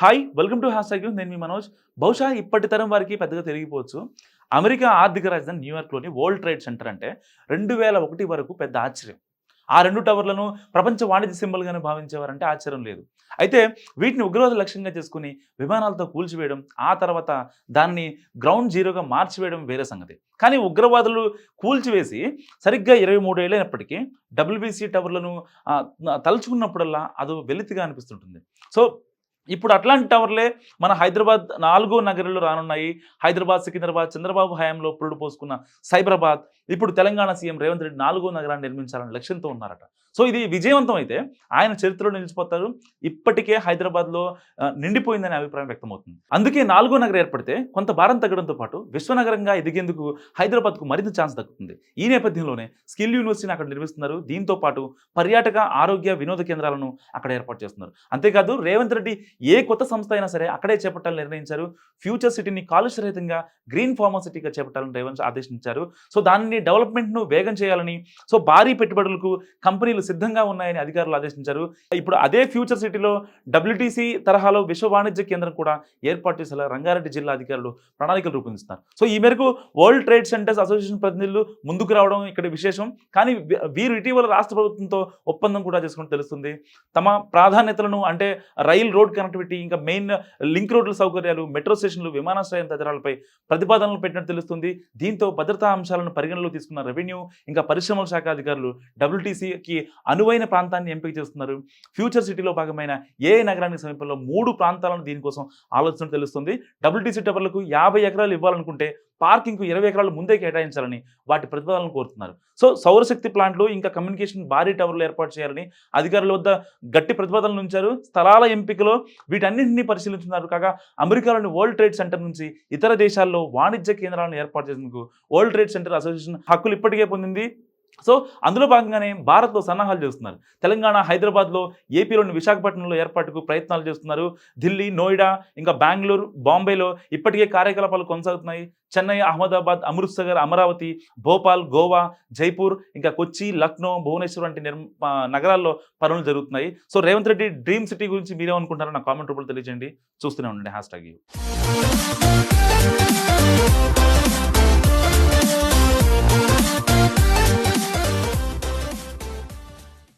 Hi welcome to hashtag నేను మీ మనోజ్. బహుశా ఇప్పటి తరం వారికి పెద్దగా తిరిగిపోవచ్చు అమెరికా ఆర్థిక రాజధాని న్యూయార్క్లోని వరల్డ్ ట్రేడ్ సెంటర్ అంటే రెండు వేల ఒకటి వరకు పెద్ద ఆశ్చర్యం. ఆ రెండు టవర్లను ప్రపంచ వాణిజ్య సింబల్గానే భావించేవారంటే ఆశ్చర్యం లేదు. అయితే వీటిని ఉగ్రవాద లక్ష్యంగా చేసుకుని విమానాలతో కూల్చివేయడం ఆ తర్వాత దాన్ని గ్రౌండ్ జీరోగా మార్చివేయడం వేరే సంగతి. కానీ ఉగ్రవాదులు కూల్చివేసి సరిగ్గా ఇరవై మూడేళ్ళైనప్పటికీ డబ్ల్యూబీసీ టవర్లను తలుచుకున్నప్పుడల్లా అది వెలితిగా అనిపిస్తుంటుంది. సో ఇప్పుడు అట్లాంటి టవర్లే మన హైదరాబాద్ నాలుగో నగరంలో రానున్నాయి. హైదరాబాద్ సికింద్రాబాద్ చంద్రబాబు హయాంలో పురుడు పోసుకున్న సైబరాబాద్ ఇప్పుడు తెలంగాణ సీఎం రేవంత్ రెడ్డి నాలుగో నగరాన్ని నిర్మించాలని లక్ష్యంతో ఉన్నారట. సో ఇది విజయవంతం అయితే ఆయన చరిత్రలో నిలిచిపోతారు. ఇప్పటికే హైదరాబాద్లో నిండిపోయిందనే అభిప్రాయం వ్యక్తమవుతుంది. అందుకే నాలుగో నగరం ఏర్పడితే కొంత భారం తగ్గడంతో పాటు విశ్వనగరంగా ఎదిగేందుకు హైదరాబాద్కు మరింత ఛాన్స్ దక్కుతుంది. ఈ నేపథ్యంలోనే స్కిల్ యూనివర్సిటీని అక్కడ నిర్మిస్తున్నారు. దీంతో పాటు పర్యాటక ఆరోగ్య వినోద కేంద్రాలను అక్కడ ఏర్పాటు చేస్తున్నారు. అంతేకాదు రేవంత్ రెడ్డి ఏ కొత్త సంస్థ అయినా సరే అక్కడే చేపట్టాలని నిర్ణయించారు. ఫ్యూచర్ సిటీని కాలుష్యరహితంగా గ్రీన్ ఫార్మా సిటీగా చేపట్టాలని రేవంత్ ఆదేశించారు. సో దానిని డెవలప్మెంట్ను వేగం చేయాలని సో భారీ పెట్టుబడులకు కంపెనీలు సిద్ధంగా ఉన్నాయని అధికారులు ఆదేశించారు. ఇప్పుడు అదే ఫ్యూచర్ సిటీలో డబ్ల్యూటీసీ తరహాలో విశ్వ వాణిజ్య కేంద్రం కూడా ఏర్పాటు చేసేలా రంగారెడ్డి జిల్లా అధికారులు ప్రణాళికలు రూపొందిస్తున్నారు. సో ఈ మేరకు వరల్డ్ ట్రేడ్ సెంటర్స్ అసోసియేషన్ ప్రతినిధులు ముందుకు రావడం ఇక్కడ విశేషం. కానీ వీరు ఇటీవల రాష్ట్ర ప్రభుత్వంతో ఒప్పందం కూడా చేసుకుని తెలుస్తుంది. తమ ప్రాధాన్యతలను అంటే రైల్ రోడ్ కనెక్టివిటీ ఇంకా మెయిన్ లింక్ రోడ్ల సౌకర్యాలు మెట్రో స్టేషన్లు విమానాశ్రయం తదితరాలపై ప్రతిపాదనలు పెట్టినట్టు తెలుస్తుంది. దీంతో భద్రతా అంశాలను పరిగణలో తీసుకున్న రెవెన్యూ ఇంకా పరిశ్రమల శాఖ అధికారులు డబ్ల్యూటీసీకి అనువైన ప్రాంతాన్ని ఎంపిక చేస్తున్నారు. ఫ్యూచర్ సిటీలో భాగమైన ఏ నగరానికి సమీపంలో మూడు ప్రాంతాలను దీనికోసం ఆలోచన తెలుస్తుంది. డబ్ల్యూటీసీ టవర్లకు యాభై ఎకరాలు ఇవ్వాలనుకుంటే పార్కింగ్కు ఇరవై ఎకరాలు ముందే కేటాయించాలని వాటి ప్రతిపాదనలు కోరుతున్నారు. సో సౌరశక్తి ప్లాంట్లు ఇంకా కమ్యూనికేషన్ భారీ టవర్లు ఏర్పాటు చేయాలని అధికారుల వద్ద గట్టి ప్రతిపాదనలు ఉంచారు. స్థలాల ఎంపికలో వీటన్నింటినీ పరిశీలించున్నారు. కాగా అమెరికాలోని వరల్డ్ ట్రేడ్ సెంటర్ నుంచి ఇతర దేశాల్లో వాణిజ్య కేంద్రాలను ఏర్పాటు చేసేందుకు వరల్డ్ ట్రేడ్ సెంటర్ అసోసియేషన్ హక్కులు ఇప్పటికే పొందింది. సో అందులో భాగంగానే భారత్లో సన్నాహాలు చేస్తున్నారు. తెలంగాణ హైదరాబాద్లో ఏపీలోని విశాఖపట్నంలో ఏర్పాటుకు ప్రయత్నాలు చేస్తున్నారు. ఢిల్లీ నోయిడా ఇంకా బెంగళూరు బాంబేలో ఇప్పటికే కార్యకలాపాలు కొనసాగుతున్నాయి. చెన్నై అహ్మదాబాద్ అమృత్సర్ అమరావతి భోపాల్ గోవా జైపూర్ ఇంకా కొచ్చి లక్నో భువనేశ్వర్ వంటి నిర్మ నగరాల్లో పనులు జరుగుతున్నాయి. So Revanth Reddy dream city గురించి మీరేమనుకుంటారో నా కామెంట్ రూపంలో తెలియజేయండి. చూస్తూనే ఉండండి. Hash tag